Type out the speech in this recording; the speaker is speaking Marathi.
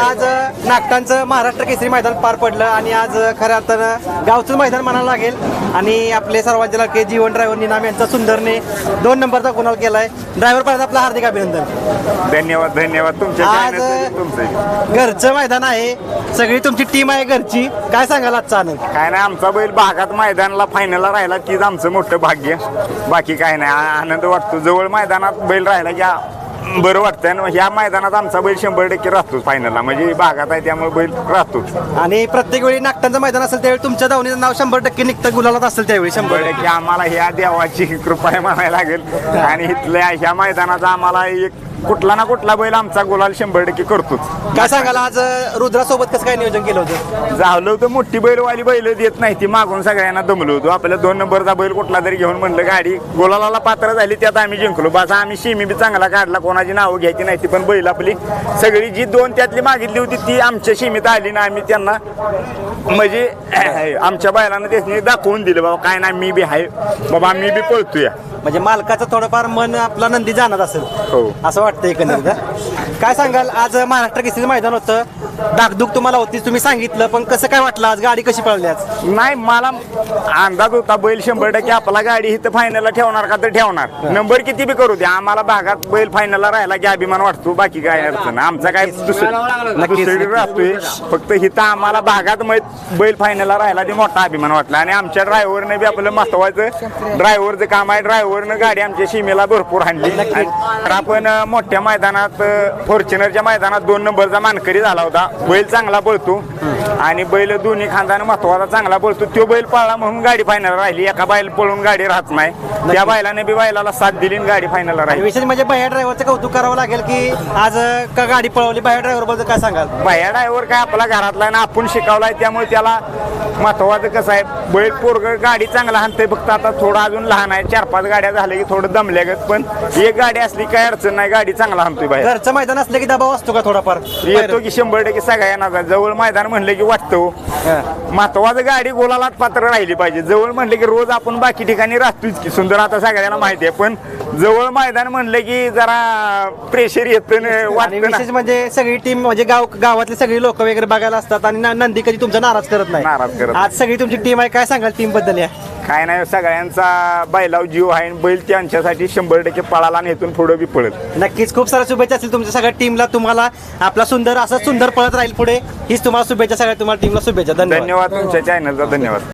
आज नागटांचं महाराष्ट्र केसरी मैदान पार पडलं आणि आज खऱ्या अर्थानं गावचं मैदान म्हणायला लागेल. आणि आपले सर्वांचे लाडके जीवन ड्रायव्हर निनाम यांचा सुंदरने दोन नंबरचा गुणाल केलाय. ड्रायव्हर पर्यंत आपलं हार्दिक अभिनंदन. धन्यवाद धन्यवाद. तुमच्या आज तुमचे. घरचं मैदान आहे. सगळी तुमची टीम आहे घरची. काय सांगाल आजचा आनंद? काय नाही आमचा बैल भागात मैदानाला फायनलला राहिला. तीच आमचं मोठं भाग्य. बाकी काय नाही आनंद वाटतो. जवळ मैदानात बैल राहिला की बरं वाटतं आणि ह्या मैदानात आमचा बैल शंभर टक्के राहतोच फायनलला म्हणजे भागात आहे त्यामुळे बैल राहतोच. आणि प्रत्येक वेळी नागटांचं मैदान असेल त्यावेळी तुमच्या धावणीचं नाव शंभर टक्के निघतं गुलालात असेल त्यावेळी शंभर टक्के. आम्हाला ह्या देवाची कृपा म्हणायला लागेल. आणि इथल्या ह्या मैदानाचा आम्हाला एक कुठला ना कुठला बैल आमचा गुलाल शंभर टक्के करतोच. काय सांगाल आज रुद्रासोबत कसं काय नियोजन केलं होतं? झालं होतं मोठी बैलवाली बैल देत नाही ती मागून सगळ्यांना दमलो होतो. आपल्या दोन नंबरचा बैल कुठला तरी घेऊन म्हणलं गाडी गोलाला पात्र झाली त्यात आम्ही जिंकलो. बस आम्ही शिमी बी चांगला काढला कोणाची नावं घ्यायची नाही ती पण बैल आपली. सगळी जी दोन त्यातली मागितली होती ती आमच्या शिमीत आली ना आम्ही त्यांना म्हणजे आमच्या बैलांना त्याने दाखवून दिलं बाबा काय नाही मी बी आहे बाबा मी बी पळतोय. म्हणजे मालकाचं थोडंफार मन आपला नंदी जाणत असेल हो. असं वाटतं एकंदरीत हं? काय सांगाल? आज महाराष्ट्र केसरी मैदान होतं. डागदुग तुम्हाला होती तुम्ही सांगितलं पण कसं काय वाटलं आज? गाडी कशी पळली आज? नाही मला अंदाज होता बैल शंभर टक्के आपला गाडी इथं फायनलला ठेवणार का तर ठेवणार. नंबर किती बी करू द्या आम्हाला भागात बैल फायनलला राहिला की अभिमान वाटतो? बाकी काय अडचण. आमचा काय दुसरं दुसरीकडे. राहतोय. फक्त इथं आम्हाला भागात बैल फायनलला राहिला ते मोठा अभिमान वाटला. आणि आमच्या ड्रायव्हरने बी आपलं महत्वाचं ड्रायव्हरचं काम आहे. ड्रायव्हरनं गाडी आमच्या सीमेला भरपूर आणली. आणि आपण मोठ्या मैदानात फॉर्च्युनरच्या मैदानात दोन नंबरचा मानकरी झाला होता. बैल चांगला पळतो. आणि बैल दोन्ही खांदाने महत्त्वाचा चांगला पळतो. तो बैल पळला म्हणून गाडी फायनल राहिली. एका बैल पळून गाडी राहत नाही. त्या बैलाने बी बैलाला साथ दिली आणि गाडी फायनलला आणि राहिली. विशेष म्हणजे बाह्या ड्रायव्हरचं कौतुक करावं लागेल की आज का गाडी पळवली? बाह्या ड्रायव्हरबद्दल काय सांगाल? बाया ड्रायव्हर काय आपला घरातला ना आपण शिकवलाय त्यामुळे त्याला महत्वाचं कसं आहे बैल पोरग गाडी चांगला हाणते फक्त आता थोडं अजून लहान आहे. चार पाच गाड्या झाल्या की थोडं दमल्यागत पण एक गाडी असली काय अडचण नाही गाडी चांगला हाणतोय बाहेर. घरचं मैदान असलं की दबाव असतो का थोडाफार? येतो की शंभर टक्के सगळ्यांना जवळ मैदान म्हणलं की वाटतो. महत्वाचं गाडी गोलालाच पात्र राहिली पाहिजे. जवळ म्हणलं की रोज आपण बाकी ठिकाणी राहतोच की. सुंदर आता सगळ्यांना माहिती आहे पण जवळ मैदान म्हणलं की जरा प्रेशर येतं न आणि वाटतं ना. विशेष म्हणजे सगळी टीम म्हणजे गाव गावातली सगळी लोक वगैरे बघायला असतात आणि न- नंदी कधी तुमचा नाराज करत नाही. नाराज करत आज सगळी तुमची टीम आहे. काय सांगाल टीमबद्दल या? काय नाही सगळ्यांचा बैलाव जीव आहे आणि बैल त्यांच्यासाठी शंभर टक्के पळाला आणि इथून पुढे बी पळत नक्कीच. खूप साऱ्या शुभेच्छा असतील तुमच्या सगळ्या टीमला तुम्हाला आपला सुंदर असं सुंदर पळत राहील पुढे. हीच तुम्हाला शुभेच्छा सगळ्या तुम्हाला टीमला शुभेच्छा. धन्यवाद. धन्यवाद. तुमच्या चॅनलचा धन्यवाद.